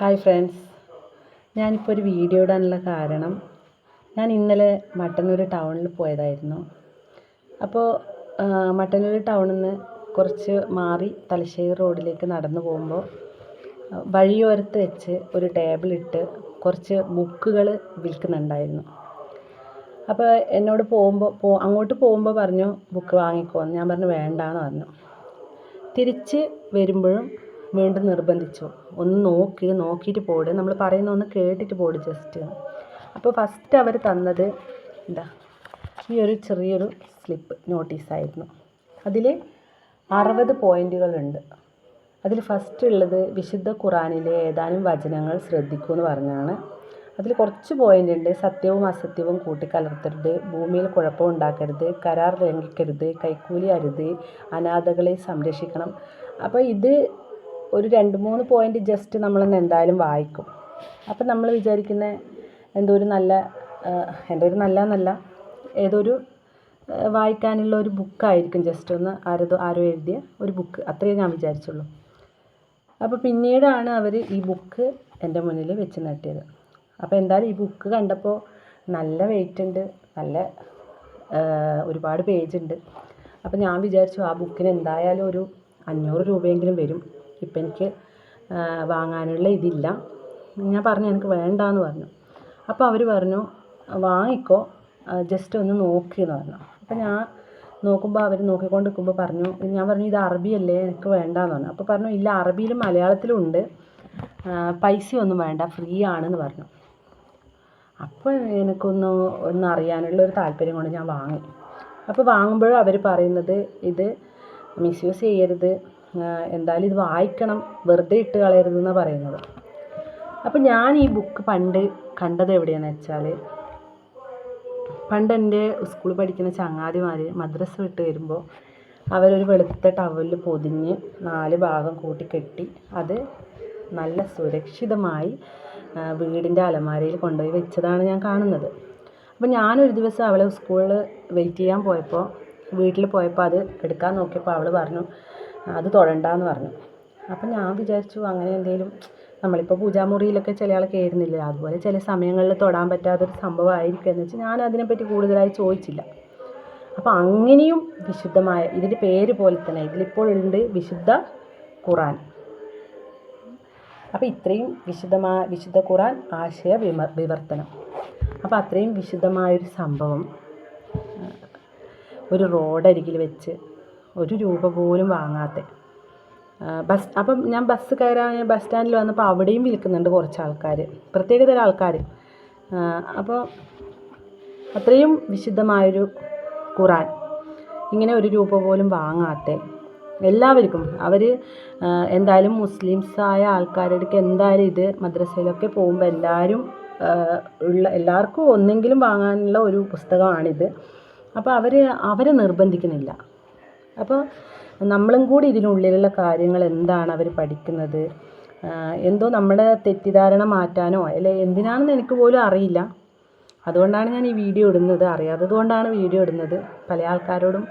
Hi friends ഞാനിപ്പോൾ ഒരു video ഇടാനുള്ള കാരണം ഞാൻ ഇന്നലെ മട്ടന്നൂർ ടൗണിൽ പോയതായിരുന്നു. അപ്പോൾ മട്ടന്നൂർ ടൗണിൽ നിന്ന് കുറച്ച് മാറി തലശ്ശേരി റോഡിലേക്ക് നടന്നു പോകുമ്പോൾ വഴിയോരത്ത് വെച്ച് ഒരു ടേബിളിട്ട് കുറച്ച് ബുക്കുകൾ വിൽക്കുന്നുണ്ടായിരുന്നു. അപ്പോൾ എന്നോട് പോകുമ്പോൾ പോ അങ്ങോട്ട് പോകുമ്പോൾ പറഞ്ഞു ബുക്ക് വാങ്ങിക്കോന്ന് ഞാൻ പറഞ്ഞു വേണ്ടാന്ന് പറഞ്ഞു. തിരിച്ച് വരുമ്പോഴും വീണ്ടും നിർബന്ധിച്ചു. ഒന്ന് നോക്കി നോക്കിയിട്ട് പോട്. നമ്മൾ പറയുന്ന ഒന്ന് കേട്ടിട്ട് പോട് ജസ്റ്റ് അപ്പോൾ ഫസ്റ്റ് അവർ തന്നത് എന്താ? ഈ ഒരു ചെറിയൊരു സ്ലിപ്പ് നോട്ടീസായിരുന്നു അതിൽ അറുപത് പോയിന്റുകളുണ്ട് അതിൽ ഫസ്റ്റ് ഉള്ളത് വിശുദ്ധ ഖുറാനിലെ ഏതാനും വചനങ്ങൾ ശ്രദ്ധിക്കൂ എന്ന് പറഞ്ഞാണ്. അതിൽ കുറച്ച് പോയിന്റ് ഉണ്ട്. സത്യവും അസത്യവും കൂട്ടിക്കലർത്തരുത്. ഭൂമിയിൽ കുഴപ്പം ഉണ്ടാക്കരുത്. കരാർ ലംഘിക്കരുത്. കൈക്കൂലി അരുത്. അനാഥകളെ സംരക്ഷിക്കണം. അപ്പോൾ ഇത് ഒരു രണ്ട് മൂന്ന് പോയിന്റ് ജസ്റ്റ് നമ്മളൊന്ന് എന്തായാലും വായിക്കും. അപ്പം നമ്മൾ വിചാരിക്കുന്ന എന്തോ ഒരു നല്ല എന്തോ ഒരു നല്ല എന്നല്ല ഏതൊരു വായിക്കാനുള്ള ഒരു ബുക്കായിരിക്കും ജസ്റ്റ് ഒന്ന് ആരോ ആരോ എഴുതിയ ഒരു ബുക്ക് അത്രയേ ഞാൻ വിചാരിച്ചുള്ളൂ. അപ്പോൾ പിന്നീടാണ് അവർ ഈ ബുക്ക് എന്റെ മുന്നിൽ വെച്ച് നട്ടിയത്. അപ്പോൾ എന്തായാലും ഈ ബുക്ക് കണ്ടപ്പോൾ നല്ല വെയിറ്റ് ഉണ്ട് നല്ല ഒരുപാട് പേജ് ഉണ്ട്. അപ്പോൾ ഞാൻ വിചാരിച്ചു ആ ബുക്കിന് എന്തായാലും ഒരു അഞ്ഞൂറ് രൂപയെങ്കിലും വരും. ഇപ്പം എനിക്ക് വാങ്ങാനുള്ള ഇതില്ല. ഞാൻ പറഞ്ഞു എനിക്ക് വേണ്ട എന്ന് പറഞ്ഞു. അപ്പോൾ അവർ പറഞ്ഞു വാങ്ങിക്കോ ജസ്റ്റ് ഒന്ന് നോക്ക് എന്ന് പറഞ്ഞു. അപ്പോൾ ഞാൻ നോക്കുമ്പോൾ അവർ നോക്കിക്കൊണ്ട് നിൽക്കുമ്പോൾ പറഞ്ഞു ഞാൻ പറഞ്ഞു ഇത് അറബിയല്ലേ എനിക്ക് വേണ്ടാന്ന് പറഞ്ഞു. അപ്പോൾ പറഞ്ഞു ഇല്ല അറബിയിലും മലയാളത്തിലും ഉണ്ട്. പൈസയൊന്നും വേണ്ട ഫ്രീ ആണെന്ന് പറഞ്ഞു. അപ്പോൾ എനിക്കൊന്ന് ഒന്ന് അറിയാനുള്ള ഒരു താല്പര്യം കൊണ്ട് ഞാൻ വാങ്ങി. അപ്പോൾ വാങ്ങുമ്പോഴും അവർ പറയുന്നത് ഇത് മിസ്യൂസ് ചെയ്യരുത് എന്തായാലും ഇത് വായിക്കണം. വെറുതെ ഇട്ട് കളയരുതെന്നാണ് പറയുന്നത്. അപ്പോൾ ഞാൻ ഈ ബുക്ക് പണ്ട് കണ്ടത് എവിടെയാണെന്ന് വെച്ചാൽ പണ്ട് എന്റെ സ്കൂളിൽ പഠിക്കുന്ന ചങ്ങാതിമാർ മദ്രസ വിട്ട് വരുമ്പോൾ അവരൊരു വെളുത്ത ടവലിൽ പൊതിഞ്ഞ് നാല് ഭാഗം കൂട്ടി കെട്ടി അത് നല്ല സുരക്ഷിതമായി വീടിന്റെ അലമാരയിൽ കൊണ്ടുപോയി വെച്ചതാണ് ഞാൻ കാണുന്നത്. അപ്പോൾ ഞാനൊരു ദിവസം അവളെ സ്കൂളിൽ വെയിറ്റ് ചെയ്യാൻ പോയപ്പോൾ വീട്ടിൽ പോയപ്പോൾ അത് എടുക്കാൻ നോക്കിയപ്പോൾ അവൾ പറഞ്ഞു അത് തൊടണ്ടാന്ന് പറഞ്ഞു. അപ്പം ഞാൻ വിചാരിച്ചു അങ്ങനെ എന്തെങ്കിലും നമ്മളിപ്പോൾ പൂജാമുറിയിലൊക്കെ ചില ആൾ കയറുന്നില്ല അതുപോലെ ചില സമയങ്ങളിൽ തൊടാൻ പറ്റാത്തൊരു സംഭവമായിരിക്കും എന്ന് വെച്ചാൽ ഞാൻ അതിനെപ്പറ്റി കൂടുതലായി ചോദിച്ചില്ല അപ്പോൾ അങ്ങനെയും വിശുദ്ധമായ ഇതിന്റെ പേര് പോലെ തന്നെ ഇതിലിപ്പോൾ ഉണ്ട് വിശുദ്ധ ഖുറാൻ. അപ്പോൾ ഇത്രയും വിശുദ്ധമായ വിശുദ്ധ ഖുറാൻ ആശയ വിമ വിവർത്തനം. അപ്പോൾ അത്രയും വിശുദ്ധമായൊരു സംഭവം ഒരു റോഡരികിൽ വെച്ച് ഒരു രൂപ പോലും വാങ്ങാത്ത. ബസ് അപ്പം ഞാൻ ബസ് കയറാൻ ബസ് സ്റ്റാൻഡിൽ വന്നപ്പോൾ അവിടെയും വിൽക്കുന്നുണ്ട് കുറച്ച് ആൾക്കാർ പ്രത്യേക തരം ആൾക്കാർ അപ്പോൾ അത്രയും വിശുദ്ധമായൊരു ഖുറാൻ. ഇങ്ങനെ ഒരു രൂപ പോലും വാങ്ങാത്ത. എല്ലാവർക്കും. അവർ എന്തായാലും മുസ്ലിംസായ ആൾക്കാരുടെ എന്തായാലും ഇത് മദ്രസയിലൊക്കെ പോകുമ്പോൾ എല്ലാവരും ഉള്ള എല്ലാവർക്കും ഒന്നെങ്കിലും വാങ്ങാനുള്ള ഒരു പുസ്തകമാണിത്. അപ്പോൾ അവർ അവരെ നിർബന്ധിക്കുന്നില്ല. അപ്പോൾ നമ്മളും കൂടി ഇതിനുള്ളിലുള്ള കാര്യങ്ങൾ എന്താണ് അവർ പഠിക്കുന്നത്? എന്തോ നമ്മുടെ തെറ്റിദ്ധാരണ മാറ്റാനോ അല്ലെ എന്തിനാണെന്ന് എനിക്ക് പോലും അറിയില്ല. അതുകൊണ്ടാണ് ഞാൻ ഈ വീഡിയോ ഇടുന്നത്. അറിയാത്തത് കൊണ്ടാണ് വീഡിയോ ഇടുന്നത്. പല ആൾക്കാരോടും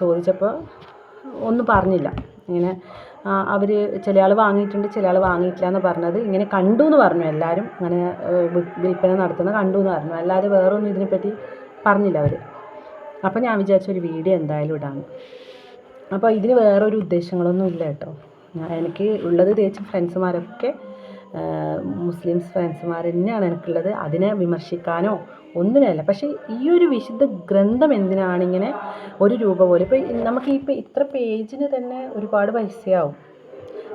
ചോദിച്ചപ്പോൾ ഒന്നും പറഞ്ഞില്ല. ഇങ്ങനെ അവർ ചില ആൾ വാങ്ങിയിട്ടുണ്ട് ചില ആൾ വാങ്ങിയിട്ടില്ല എന്ന് പറഞ്ഞത് ഇങ്ങനെ കണ്ടു എന്ന് പറഞ്ഞു. എല്ലാവരും അങ്ങനെ വിൽപ്പന നടത്തുന്ന കണ്ടു എന്ന് പറഞ്ഞു. അല്ലാതെ വേറൊന്നും ഇതിനെപ്പറ്റി പറഞ്ഞില്ല അവർ അപ്പോൾ ഞാൻ വിചാരിച്ച ഒരു വീഡിയോ എന്തായാലും ഇടാമെന്ന് അപ്പോൾ ഇതിന് വേറൊരു ഉദ്ദേശങ്ങളൊന്നും ഇല്ല കേട്ടോ. എനിക്ക് ഉള്ളത് തേച്ച് ഫ്രണ്ട്സുമാരൊക്കെ മുസ്ലിംസ് ഫ്രണ്ട്സുമാർ തന്നെയാണ് എനിക്കുള്ളത്. അതിനെ വിമർശിക്കാനോ ഒന്നിനല്ല പക്ഷേ ഈ ഒരു വിശുദ്ധ ഗ്രന്ഥം എന്തിനാണിങ്ങനെ ഒരു രൂപ പോലെ? ഇപ്പോൾ നമുക്ക് ഇപ്പോൾ ഇത്ര പേജിന് തന്നെ ഒരുപാട് പൈസയാവും.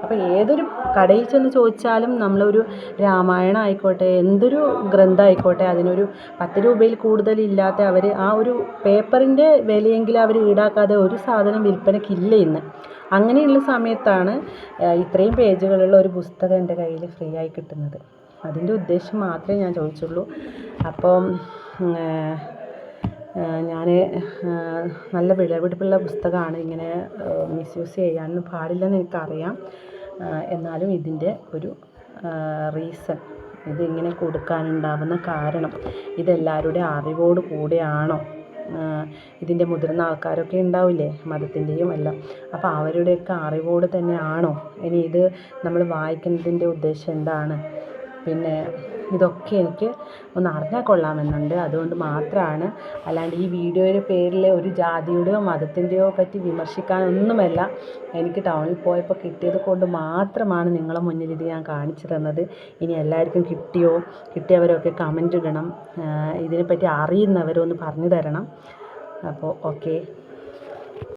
അപ്പോൾ ഏതൊരു കടയിൽ ചെന്ന് ചോദിച്ചാലും നമ്മളൊരു രാമായണം ആയിക്കോട്ടെ എന്തൊരു ഗ്രന്ഥം ആയിക്കോട്ടെ അതിനൊരു പത്ത് രൂപയിൽ കൂടുതലില്ലാത്ത അവർ ആ ഒരു പേപ്പറിന്റെ വിലയെങ്കിലും അവർ ഈടാക്കാതെ ഒരു സാധനം വിൽപ്പനയ്ക്കില്ല ഇന്ന്. അങ്ങനെയുള്ള സമയത്താണ് ഇത്രയും പേജുകളുള്ള ഒരു പുസ്തകം എന്റെ കയ്യിൽ ഫ്രീ ആയി കിട്ടുന്നത്. അതിന്റെ ഉദ്ദേശം മാത്രമേ ഞാൻ ചോദിച്ചുള്ളൂ. അപ്പം ഞാൻ നല്ല വിലപിടിപ്പുള്ള പുസ്തകമാണ് ഇങ്ങനെ മിസ്യൂസ് ചെയ്യാനൊന്നും പാടില്ലെന്ന് എനിക്കറിയാം. എന്നാലും ഇതിന്റെ ഒരു റീസൺ ഇതിങ്ങനെ കൊടുക്കാനുണ്ടാവുന്ന കാരണം ഇതെല്ലാവരുടെയും അറിവോട് കൂടെയാണോ? ഇതിന്റെ മുതിർന്ന ആൾക്കാരൊക്കെ ഉണ്ടാവില്ലേ? മതത്തിന്റെയും എല്ലാം. അപ്പോൾ അവരുടെയൊക്കെ അറിവോട് തന്നെയാണോ? ഇനി ഇത് നമ്മൾ വായിക്കുന്നതിന്റെ ഉദ്ദേശം എന്താണ്? പിന്നെ ഇതൊക്കെ എനിക്ക് ഒന്ന് അറിഞ്ഞാൽ കൊള്ളാമെന്നുണ്ട്. അതുകൊണ്ട് മാത്രമാണ് അല്ലാണ്ട് ഈ വീഡിയോയുടെ പേരിൽ ഒരു ജാതിയുടെയോ മതത്തിന്റെയോ പറ്റി വിമർശിക്കാനൊന്നുമല്ല എനിക്ക് ടൗണിൽ പോയപ്പോൾ കിട്ടിയത് കൊണ്ട് മാത്രമാണ് നിങ്ങളെ മുന്നിൽ ഇത് ഞാൻ കാണിച്ചു തന്നത്. ഇനി എല്ലാവർക്കും കിട്ടിയോ? കിട്ടിയവരൊക്കെ കമന്റ് ഇടണം. ഇതിനെപ്പറ്റി അറിയുന്നവരൊന്ന് പറഞ്ഞു തരണം. അപ്പോൾ ഓക്കെ